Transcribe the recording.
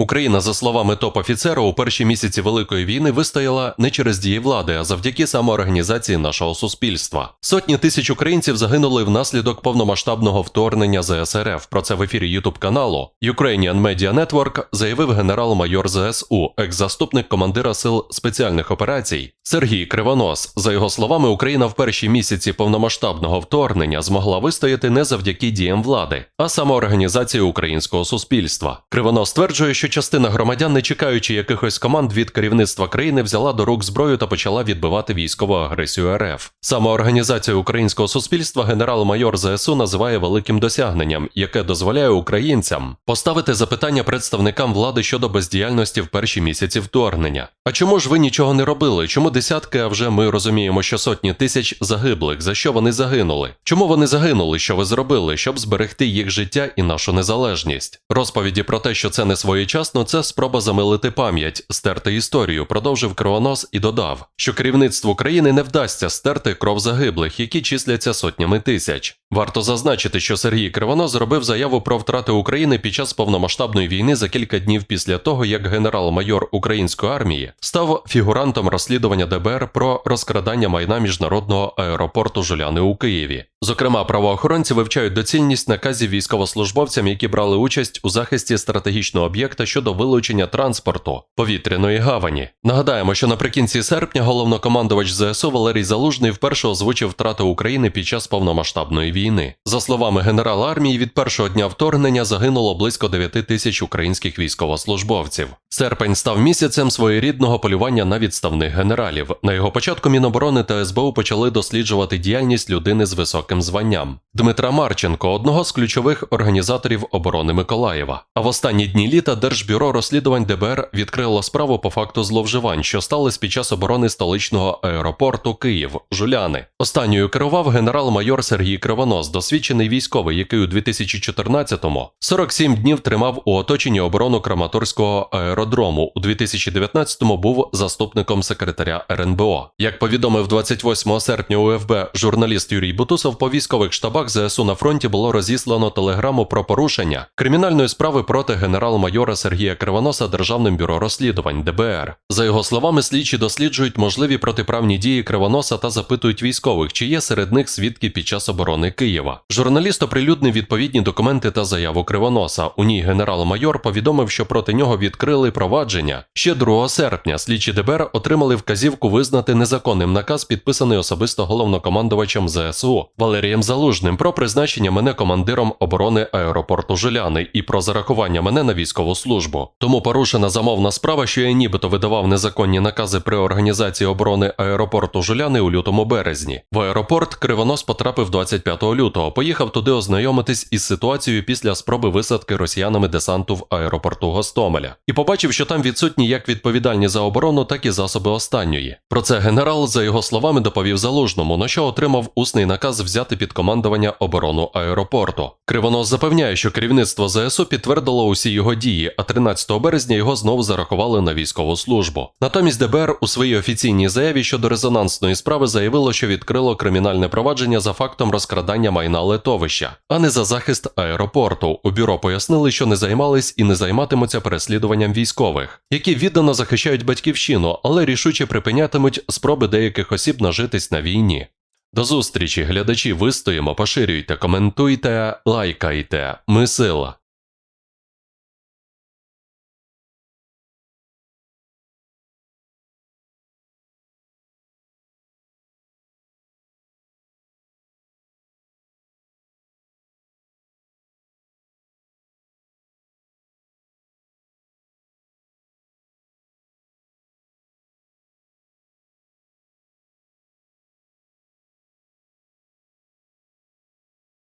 Україна, за словами топ-офіцера, у перші місяці Великої війни вистояла не через дії влади, а завдяки самоорганізації нашого суспільства. Сотні тисяч українців загинули внаслідок повномасштабного вторгнення ЗСРФ. Про це в ефірі Ютуб каналу Ukrainian Media Network заявив генерал-майор ЗСУ, екс-заступник командира сил спеціальних операцій Сергій Кривонос. За його словами, Україна в перші місяці повномасштабного вторгнення змогла вистояти не завдяки діям влади, а самоорганізації українського суспільства. Кривонос стверджує, що частина громадян, не чекаючи якихось команд від керівництва країни, взяла до рук зброю та почала відбивати військову агресію РФ. Самоорганізацію українського суспільства генерал-майор ЗСУ називає великим досягненням, яке дозволяє українцям поставити запитання представникам влади щодо бездіяльності в перші місяці вторгнення. А чому ж ви нічого не робили? Чому десятки, а вже ми розуміємо, що сотні тисяч загиблих? За що вони загинули? Чому вони загинули? Що ви зробили, щоб зберегти їх життя і нашу незалежність? Розповіді про те, що це не своєчасно, це спроба замилити пам'ять, стерти історію, продовжив Кривонос і додав, що керівництву країни не вдасться стерти кров загиблих, які числяться сотнями тисяч. Варто зазначити, що Сергій Кривонос зробив заяву про втрати України під час повномасштабної війни за кілька днів після того, як генерал-майор української армії став фігурантом розслідування ДБР про розкрадання майна міжнародного аеропорту Жуляни у Києві. Зокрема, правоохоронці вивчають доцільність наказів військовослужбовцям, які брали участь у захисті стратегічного об'єкта щодо вилучення транспорту повітряної гавані. Нагадаємо, що наприкінці серпня головнокомандувач ЗСУ Валерій Залужний вперше озвучив втрати України під час повномасштабної війни. За словами генерала армії, від першого дня вторгнення загинуло близько 9 тисяч українських військовослужбовців. Серпень став місяцем своєрідного полювання на відставних генералів. На його початку Міноборони та СБУ почали досліджувати діяльність людини з високим званням Дмитра Марченко, одного з ключових організаторів оборони Миколаєва. А в останні дні літа Держбюро розслідувань ДБР відкрило справу по факту зловживань, що стались під час оборони столичного аеропорту Київ Жуляни. Останньою керував генерал-майор Сергій Кривонос, досвідчений військовий, який у 2014-му 47 днів тримав у оточенні оборону Краматорського аеродрому. У 2019-му був заступником секретаря РНБО. Як повідомив 28 серпня у ФБ журналіст Юрій Бутусов, по військових штабах ЗСУ на фронті було розіслано телеграму про порушення кримінальної справи проти генерал-майора Сергія Кривоноса Державним бюро розслідувань ДБР. За його словами, слідчі досліджують можливі протиправні дії Кривоноса та запитують військових, чи є серед них свідки під час оборони Києва. Журналіст оприлюднив відповідні документи та заяву Кривоноса. У ній генерал-майор повідомив, що проти нього відкрили провадження. Ще 2 серпня слідчі ДБР отримали вказівку визнати незаконним наказ, підписаний особисто головнокомандувачем ЗСУ Валерієм Залужним про призначення мене командиром оборони аеропорту Жиляни і про зарахування мене на військову службу. Тому порушена замовна справа, що я нібито видавав незаконні накази при організації оборони аеропорту Жиляни у лютому березні. В аеропорт Кривонос потрапив 25 лютого. Поїхав туди ознайомитись із ситуацією після спроби висадки росіянами десанту в аеропорту Гостомеля і побачив, що там відсутні як відповідальні за оборону, так і засоби останньої. Про це генерал, за його словами, доповів залужному, на що отримав усний наказ взяти під командування оборону аеропорту. Кривонос запевняє, що керівництво ЗСУ підтвердило усі його дії, а 13 березня його знову зарахували на військову службу. Натомість ДБР у своїй офіційній заяві щодо резонансної справи заявило, що відкрило кримінальне провадження за фактом розкрадання майна летовища, а не за захист аеропорту. У бюро пояснили, що не займались і не займатимуться переслідуванням військових, які віддано захищають батьківщину, але рішуче припинятимуть спроби деяких осіб нажитись на війні. До зустрічі, глядачі, вистоїмо, поширюйте, коментуйте, лайкайте. Ми сила.